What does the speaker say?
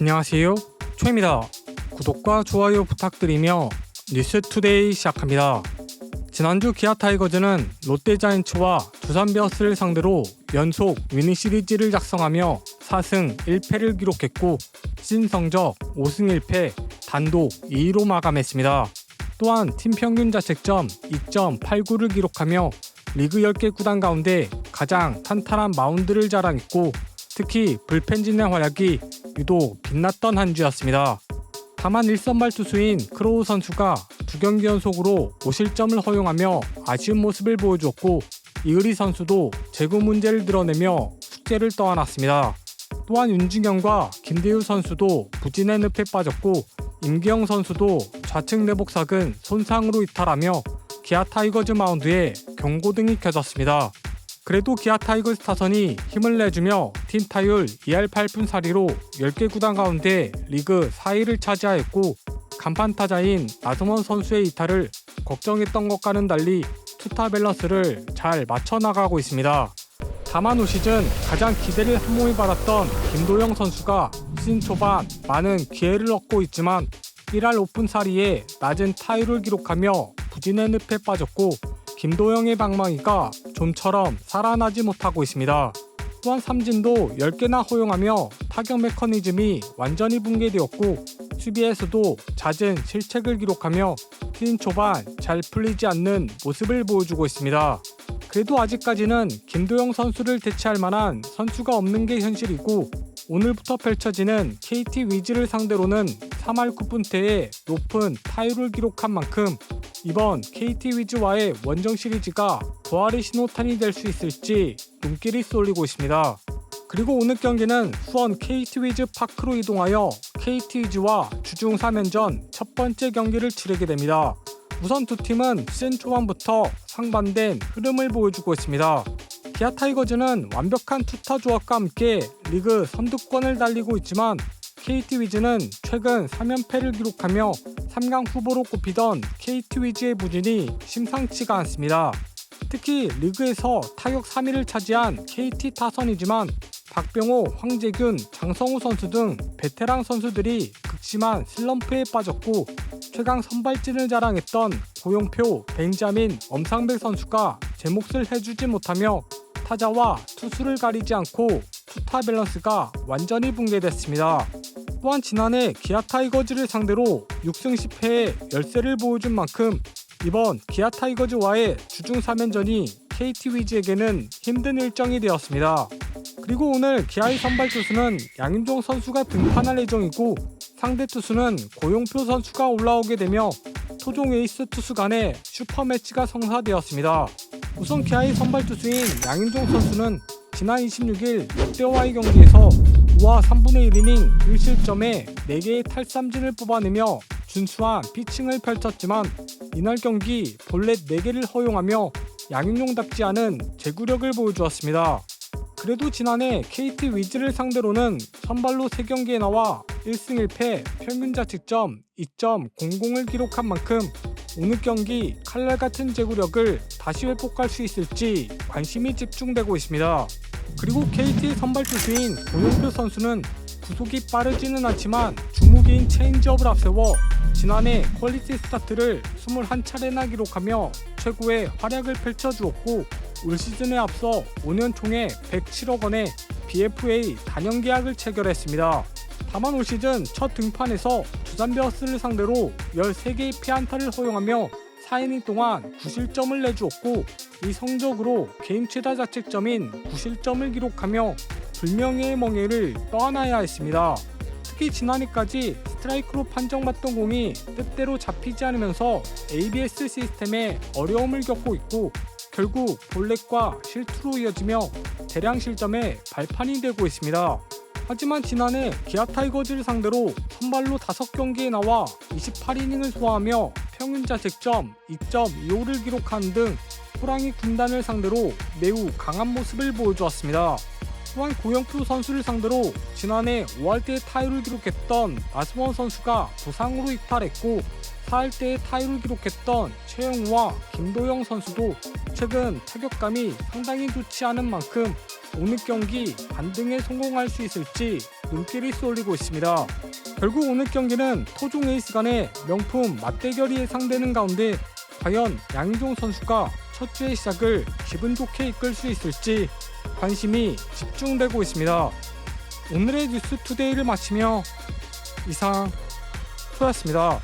안녕하세요. 초입니다. 구독과 좋아요 부탁드리며 뉴스투데이 시작합니다. 지난주 기아 타이거즈는 롯데자이언츠와 두산 베어스를 상대로 연속 위닝 시리즈를 작성하며 4승 1패를 기록했고 시즌 성적 5승 1패 단독 2위로 마감했습니다. 또한 팀 평균 자책점 2.89를 기록하며 리그 10개 구단 가운데 가장 탄탄한 마운드를 자랑했고 특히 불펜진의 활약이 유독 빛났던 한 주였습니다. 다만 1선발 투수인 크로우 선수가 두 경기 연속으로 5실점을 허용하며 아쉬운 모습을 보여주었고 이의리 선수도 재구 문제를 드러내며 숙제를 떠안았습니다. 또한 윤중현과 김대우 선수도 부진의 늪에 빠졌고 임기영 선수도 좌측 내복석은 손상으로 이탈하며 기아 타이거즈 마운드에 경고등이 켜졌습니다. 그래도 기아 타이거즈 타선이 힘을 내주며 팀 타율 2할 8푼 4리로 10개 구단 가운데 리그 4위를 차지하였고 간판 타자인 나성원 선수의 이탈을 걱정했던 것과는 달리 투타 밸런스를 잘 맞춰 나가고 있습니다. 다만 올 시즌 가장 기대를 한 몸에 받았던 김도영 선수가 시즌 초반 많은 기회를 얻고 있지만 1할 오픈 사리에 낮은 타율을 기록하며 부진의 늪에 빠졌고 김도영의 방망이가 좀처럼 살아나지 못하고 있습니다. 또한 삼진도 10개나 허용하며 타격 메커니즘이 완전히 붕괴되었고 수비에서도 잦은 실책을 기록하며 시즌 초반 잘 풀리지 않는 모습을 보여주고 있습니다. 그래도 아직까지는 김도영 선수를 대체할 만한 선수가 없는 게 현실이고 오늘부터 펼쳐지는 KT 위즈를 상대로는 3할 9분대의 높은 타율을 기록한 만큼 이번 KT 위즈와의 원정 시리즈가 부활의 신호탄이 될 수 있을지 눈길이 쏠리고 있습니다. 그리고 오늘 경기는 수원 KT 위즈 파크로 이동하여 KT 위즈와 주중 3연전 첫 번째 경기를 치르게 됩니다. 우선 두 팀은 시즌 초반부터 상반된 흐름을 보여주고 있습니다. 기아 타이거즈는 완벽한 투타 조합과 함께 리그 선두권을 달리고 있지만 KT 위즈는 최근 3연패를 기록하며 3강 후보로 꼽히던 KT 위즈의 부진이 심상치가 않습니다. 특히 리그에서 타격 3위를 차지한 KT 타선이지만 박병호, 황재균, 장성우 선수 등 베테랑 선수들이 극심한 슬럼프에 빠졌고 최강 선발진을 자랑했던 고용표, 벤자민, 엄상백 선수가 제 몫을 해주지 못하며 타자와 투수를 가리지 않고 투타 밸런스가 완전히 붕괴됐습니다. 또한 지난해 기아 타이거즈를 상대로 6승 10패의 열세를 보여준 만큼 이번 기아 타이거즈와의 주중 3연전이 KT 위즈에게는 힘든 일정이 되었습니다. 그리고 오늘 기아의 선발 투수는 양윤종 선수가 등판할 예정이고 상대 투수는 고용표 선수가 올라오게 되며 토종 에이스 투수 간의 슈퍼 매치가 성사되었습니다. 우선 기아의 선발 투수인 양윤종 선수는 지난 26일 롯데와의 경기에서 5와 3분의 1이닝 1실점에 4개의 탈삼진을 뽑아내며 준수한 피칭을 펼쳤지만 이날 경기 볼넷 4개를 허용하며 양윤종답지 않은 제구력을 보여주었습니다. 그래도 지난해 KT 위즈를 상대로는 선발로 3경기에 나와 1승 1패 평균 자책점 2.00을 기록한 만큼 오늘 경기 칼날 같은 제구력을 다시 회복할 수 있을지 관심이 집중되고 있습니다. 그리고 KT의 선발 투수인 고용표 선수는 구속이 빠르지는 않지만 주무기인 체인지업을 앞세워 지난해 퀄리티 스타트를 21차례나 기록하며 최고의 활약을 펼쳐주었고 올 시즌에 앞서 5년 총에 107억 원의 BFA 단연 계약을 체결했습니다. 다만 올 시즌 첫 등판에서 두산 베어스를 상대로 13개의 피안타를 허용하며 4이닝 동안 9실점을 내주었고 이 성적으로 개인 최다 자책점인 9실점을 기록하며 불명예의 멍해를 떠안아야 했습니다. 특히 지난해까지 스트라이크로 판정받던 공이 뜻대로 잡히지 않으면서 ABS 시스템에 어려움을 겪고 있고 결국 볼넷과 실투로 이어지며 대량 실점에 발판이 되고 있습니다. 하지만 지난해 기아 타이거즈를 상대로 선발로 5경기에 나와 28이닝을 소화하며 평균 자책점 2.25를 기록하는 등 호랑이 군단을 상대로 매우 강한 모습을 보여주었습니다. 수완 고영표 선수를 상대로 지난해 5할대의 타율을 기록했던 나스원 선수가 부상으로 이탈했고 4할대의 타율을 기록했던 최영우와 김도영 선수도 최근 타격감이 상당히 좋지 않은 만큼 오늘 경기 반등에 성공할 수 있을지 눈길이 쏠리고 있습니다. 결국 오늘 경기는 토종 에이스 간의 명품 맞대결이 예상되는 가운데 과연 양희종 선수가 첫 주의 시작을 기분 좋게 이끌 수 있을지 관심이 집중되고 있습니다. 오늘의 뉴스 투데이를 마치며 이상 프로였습니다.